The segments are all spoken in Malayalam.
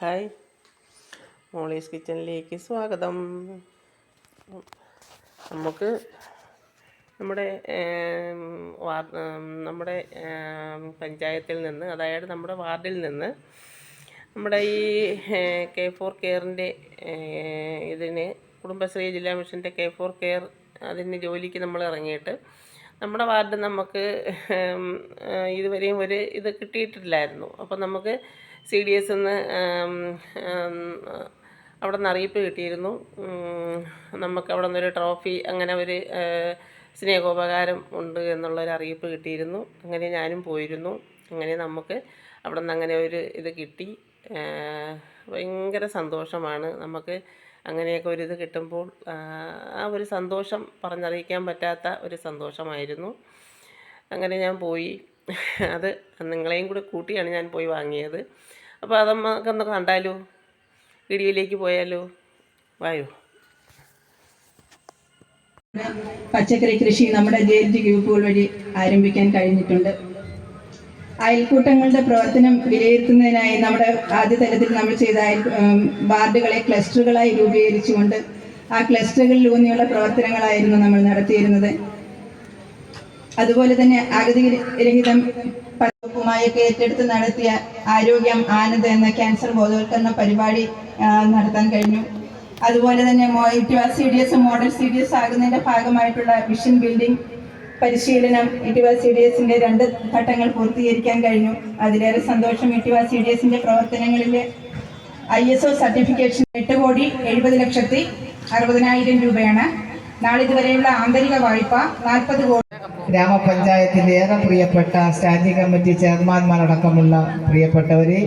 ഹായ്. മോളീസ് കിച്ചണിലേക്ക് സ്വാഗതം. നമുക്ക് നമ്മുടെ നമ്മുടെ പഞ്ചായത്തിൽ നിന്ന് അതായത് നമ്മുടെ വാർഡിൽ നിന്ന് നമ്മുടെ ഈ കെ ഫോർ കെയറിന്റെ ഇതിന് കുടുംബശ്രീ ജില്ലാ മിഷന്റെ കെ ഫോർ കെയർ അതിന് ജോലിക്ക് നമ്മൾ ഇറങ്ങിയിട്ട് നമ്മുടെ വാർഡ് നമുക്ക് ഇതുവരെയും ഒരു ഇത് കിട്ടിയിട്ടില്ലായിരുന്നു. അപ്പം നമുക്ക് സി ഡി എസ് എന്ന് അവിടെ നിന്ന് അറിയിപ്പ് കിട്ടിയിരുന്നു. നമുക്ക് അവിടെ നിന്നൊരു ട്രോഫി അങ്ങനെ ഒരു സ്നേഹോപകാരം ഉണ്ട് എന്നുള്ളൊരു അറിയിപ്പ് കിട്ടിയിരുന്നു. അങ്ങനെ ഞാനും പോയിരുന്നു. അങ്ങനെ നമുക്ക് അവിടെ നിന്ന് അങ്ങനെ ഒരു ഇത് കിട്ടി. ഭയങ്കര സന്തോഷമാണ്. നമുക്ക് അങ്ങനെയൊക്കെ ഒരു ഇത് കിട്ടുമ്പോൾ ആ ഒരു സന്തോഷം പറഞ്ഞറിയിക്കാൻ പറ്റാത്ത ഒരു സന്തോഷമായിരുന്നു. അങ്ങനെ ഞാൻ പോയി. അത് നിങ്ങളെയും കൂടെ കൂട്ടിയാണ് ഞാൻ പോയി വാങ്ങിയത്. അപ്പോൾ അത് നമുക്കൊന്ന് കണ്ടാലോ? വീഡിയോയിലേക്ക് പോയാലോ? വായോ. പച്ചക്കറി കൃഷി നമ്മുടെ ജെ ഗ്രൂപ്പുകൾ വഴി ആരംഭിക്കാൻ കഴിഞ്ഞിട്ടുണ്ട്. അയൽക്കൂട്ടങ്ങളുടെ പ്രവർത്തനം വിലയിരുത്തുന്നതിനായി നമ്മുടെ ആദ്യ തലത്തിൽ നമ്മൾ ചെയ്ത വാർഡുകളെ ക്ലസ്റ്ററുകളായി രൂപീകരിച്ചുകൊണ്ട് ആ ക്ലസ്റ്ററുകളിൽ ഊന്നിയുള്ള പ്രവർത്തനങ്ങളായിരുന്നു നമ്മൾ നടത്തിയിരുന്നത്. അതുപോലെ തന്നെ അഗതി രഹിതം വകുപ്പുമായൊക്കെ ഏറ്റെടുത്ത് നടത്തിയ ആരോഗ്യം ആനന്ദ് എന്ന ക്യാൻസർ ബോധവൽക്കരണ പരിപാടി നടത്താൻ കഴിഞ്ഞു. അതുപോലെ തന്നെ ഇറ്റുവ C D S model C D S ആകുന്നതിന്റെ ഭാഗമായിട്ടുള്ള വിഷൻ ബിൽഡിംഗ് പരിശീലനം ഇറ്റുവ സി ഡി എസിന്റെ രണ്ട് ഘട്ടങ്ങൾ പൂർത്തീകരിക്കാൻ കഴിഞ്ഞു. അതിലേറെ സന്തോഷം ഇറ്റുവ സി ഡി എസിന്റെ പ്രവർത്തനങ്ങളിലെ ഐ എസ് ഒ സർട്ടിഫിക്കേഷൻ എട്ട് കോടി എഴുപത് ലക്ഷത്തി അറുപതിനായിരം രൂപയാണ്. നാളിതുവരെയുള്ള ആന്തരിക വായ്പ നാൽപ്പത് കോടി ഗ്രാമപഞ്ചായത്തിന്റെ ഏറെ പ്രിയപ്പെട്ട സ്റ്റാൻഡിംഗ് കമ്മിറ്റി ചെയർമാൻമാരടക്കമുള്ള പ്രിയപ്പെട്ടവരെ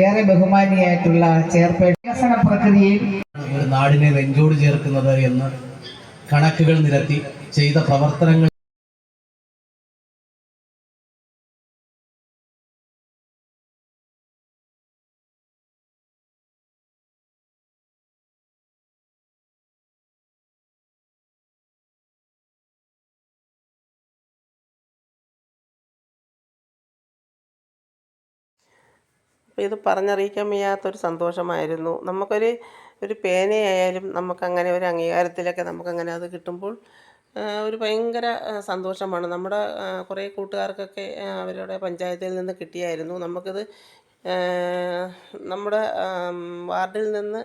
ഏറെ ബഹുമാനിയായിട്ടുള്ള ചെയർപേഴ്സൺ പ്രക്രിയയിൽ ഒരു നാടിനെ നെഞ്ചോട് ചേർക്കുന്നത് എന്ന് കണക്കുകൾ നിരത്തി ചെയ്ത പ്രവർത്തനങ്ങൾ അപ്പോൾ ഇത് പറഞ്ഞറിയിക്കാൻ വയ്യാത്തൊരു സന്തോഷമായിരുന്നു. നമുക്കൊരു ഒരു പേനയായാലും നമുക്കങ്ങനെ ഒരു അംഗീകാരത്തിലൊക്കെ നമുക്കങ്ങനെ അത് കിട്ടുമ്പോൾ ഒരു ഭയങ്കര സന്തോഷമാണ്. നമ്മുടെ കുറേ കൂട്ടുകാർക്കൊക്കെ അവരുടെ പഞ്ചായത്തിൽ നിന്ന് കിട്ടിയായിരുന്നു. നമുക്കിത് നമ്മുടെ വാർഡിൽ നിന്ന്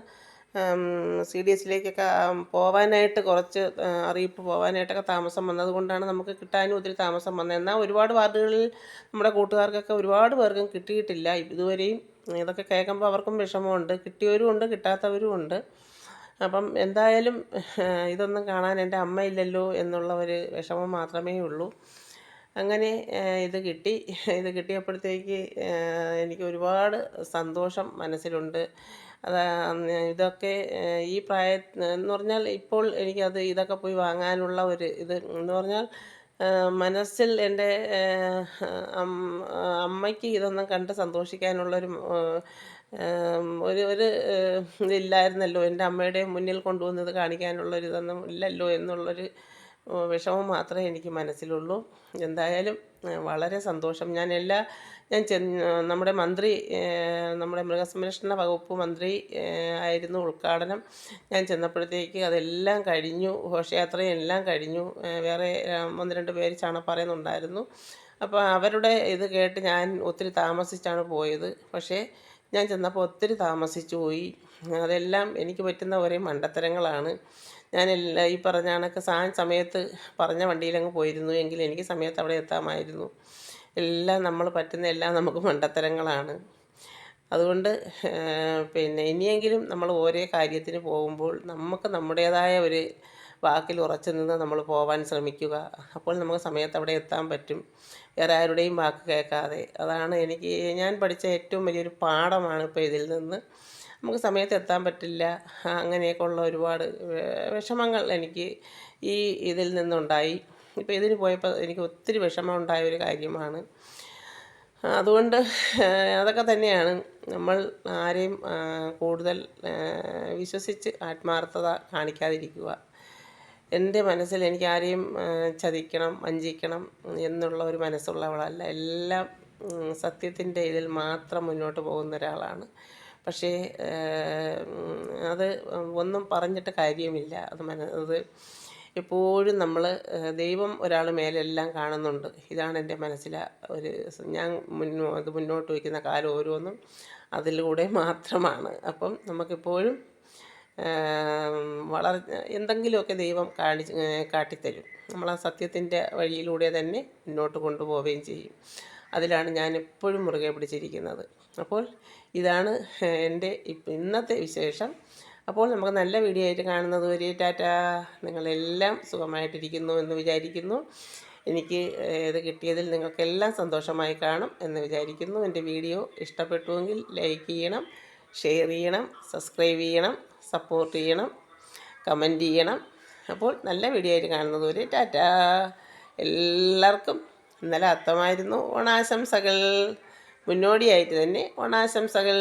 സി ഡി എസിലേക്കൊക്കെ പോവാനായിട്ട് കുറച്ച് അറിയിപ്പ് പോവാനായിട്ടൊക്കെ താമസം വന്നതുകൊണ്ടാണ് നമുക്ക് കിട്ടാനും ഒത്തിരി താമസം വന്നത്. എന്നാൽ ഒരുപാട് വാർഡുകളിൽ നമ്മുടെ കൂട്ടുകാർക്കൊക്കെ ഒരുപാട് പേർക്കും കിട്ടിയിട്ടില്ല. ഇതുവരെയും ഇതൊക്കെ കേൾക്കുമ്പോൾ അവർക്കും വിഷമമുണ്ട്. കിട്ടിയവരും ഉണ്ട് കിട്ടാത്തവരും ഉണ്ട്. അപ്പം എന്തായാലും ഇതൊന്നും കാണാൻ എന്റെ അമ്മയില്ലല്ലോ എന്നുള്ള ഒരു വിഷമം മാത്രമേ ഉള്ളൂ. അങ്ങനെ ഇത് കിട്ടി. ഇത് കിട്ടിയപ്പോഴത്തേക്ക് എനിക്ക് ഒരുപാട് സന്തോഷം മനസ്സിലുണ്ട്. അത് ഇതൊക്കെ ഈ പ്രായ എന്ന് പറഞ്ഞാൽ ഇപ്പോൾ എനിക്കത് ഇതൊക്കെ പോയി വാങ്ങാനുള്ള ഒരു ഇത്. എന്ന് പറഞ്ഞാൽ മനസ്സിൽ എന്റെ അമ്മയ്ക്ക് ഇതൊന്നും കണ്ട് സന്തോഷിക്കാനുള്ളൊരു ഒരു ഒരു ഇതില്ലായിരുന്നല്ലോ. എന്റെ അമ്മയുടെ മുന്നിൽ കൊണ്ടുവന്നത് കാണിക്കാനുള്ളൊരു ഇതൊന്നും ഇല്ലല്ലോ എന്നുള്ളൊരു വിഷമം മാത്രമേ എനിക്ക് മനസ്സിലുള്ളൂ. എന്തായാലും വളരെ സന്തോഷം. ഞാൻ എല്ലാ ഞാൻ നമ്മുടെ മന്ത്രി നമ്മുടെ മൃഗസംരക്ഷണ വകുപ്പ് മന്ത്രി ആയിരുന്നു ഉദ്ഘാടനം. ഞാൻ ചെന്നപ്പോഴത്തേക്ക് അതെല്ലാം കഴിഞ്ഞു. ഘോഷയാത്രയും എല്ലാം കഴിഞ്ഞു വേറെ ഒന്ന് രണ്ട് പേര് ചാണപ്പറയുന്നുണ്ടായിരുന്നു അപ്പോൾ അവരുടെ ഇത് കേട്ട് ഞാൻ ഒത്തിരി താമസിച്ചാണ് പോയത്. പക്ഷേ ഞാൻ ചെന്നപ്പോൾ ഒത്തിരി താമസിച്ചു പോയി അതെല്ലാം എനിക്ക് പറ്റുന്ന ഒരേ മണ്ടത്തരങ്ങളാണ്. ഞാൻ എല്ലാ ഈ പറഞ്ഞ കണക്ക് സാ സമയത്ത് പറഞ്ഞ വണ്ടിയിലങ്ങ് പോയിരുന്നു. എങ്കിൽ എനിക്ക് സമയത്ത് അവിടെ എത്താമായിരുന്നു. എല്ലാം നമ്മൾ പറ്റുന്ന എല്ലാം നമുക്ക് മണ്ടത്തരങ്ങളാണ്. അതുകൊണ്ട് പിന്നെ ഇനിയെങ്കിലും നമ്മൾ ഓരോ കാര്യത്തിന് പോകുമ്പോൾ നമുക്ക് നമ്മുടേതായ ഒരു വാക്കിൽ ഉറച്ചു നിന്ന് നമ്മൾ പോകാൻ ശ്രമിക്കുക. അപ്പോൾ നമുക്ക് സമയത്ത് അവിടെ എത്താൻ പറ്റും. വേറെ ആരുടെയും വാക്ക് കേൾക്കാതെ. അതാണ് എനിക്ക് ഞാൻ പഠിച്ച ഏറ്റവും വലിയൊരു പാഠമാണ് ഇപ്പോൾ ഇതിൽ നിന്ന്. നമുക്ക് സമയത്ത് എത്താൻ പറ്റില്ല അങ്ങനെയൊക്കെ ഉള്ള ഒരുപാട് വിഷമങ്ങൾ എനിക്ക് ഈ ഇതിൽ നിന്നുണ്ടായി. ഇപ്പോൾ ഇതിന് പോയപ്പോൾ എനിക്ക് ഒത്തിരി വിഷമം ഉണ്ടായ ഒരു കാര്യമാണ്. അതുകൊണ്ട് അതൊക്കെ തന്നെയാണ് നമ്മൾ ആരെയും കൂടുതൽ വിശ്വസിച്ച് ആത്മാർത്ഥത കാണിക്കാതിരിക്കുക. എന്റെ മനസ്സിൽ എനിക്ക് ആരെയും ചതിക്കണം വഞ്ചിക്കണം എന്നുള്ള ഒരു മനസ്സുള്ളവളല്ല. എല്ലാം സത്യത്തിന്റെ ഇതിൽ മാത്രം മുന്നോട്ട് പോകുന്ന ഒരാളാണ്. പക്ഷേ അത് ഒന്നും പറഞ്ഞിട്ട് കാര്യമില്ല അത് മന അത് എപ്പോഴും നമ്മൾ ദൈവം ഒരാൾ മേലെല്ലാം കാണുന്നുണ്ട്. ഇതാണ് എന്റെ മനസ്സിലെ ഒരു ഞാൻ മുന്നോ അത് മുന്നോട്ട് വയ്ക്കുന്ന കാലം ഓരോന്നും അതിലൂടെ മാത്രമാണ്. അപ്പം നമുക്കെപ്പോഴും വളർ എന്തെങ്കിലുമൊക്കെ ദൈവം കാണിച്ച് കാട്ടിത്തരും. നമ്മൾ ആ സത്യത്തിന്റെ വഴിയിലൂടെ തന്നെ മുന്നോട്ട് കൊണ്ടുപോവുകയും ചെയ്യും. അതിലാണ് ഞാൻ എപ്പോഴും മുറുകെ പിടിച്ചിരിക്കുന്നത്. അപ്പോൾ ഇതാണ് എന്റെ ഇന്നത്തെ വിശേഷം. അപ്പോൾ നമുക്ക് നല്ല വീഡിയോ ആയിട്ട് കാണുന്നത് വരെ ടാറ്റാ. നിങ്ങളെല്ലാം സുഖമായിട്ടിരിക്കുന്നു എന്ന് വിചാരിക്കുന്നു. എനിക്ക് ഇത് കിട്ടിയതിൽ നിങ്ങൾക്കെല്ലാം സന്തോഷമായി കാണും എന്ന് വിചാരിക്കുന്നു. എന്റെ വീഡിയോ ഇഷ്ടപ്പെട്ടുവെങ്കിൽ ലൈക്ക് ചെയ്യണം ഷെയർ ചെയ്യണം സബ്സ്ക്രൈബ് ചെയ്യണം സപ്പോർട്ട് ചെയ്യണം കമന്റ് ചെയ്യണം. അപ്പോൾ നല്ല വീഡിയോ ആയിട്ട് കാണുന്നത് വരെ ടാറ്റാ. എല്ലാവർക്കും ഇന്നലെ അത്തമായിരുന്നു ഓണാശംസകൾ. മുന്നോടിയായിട്ട് തന്നെ ഓണാശംസകൾ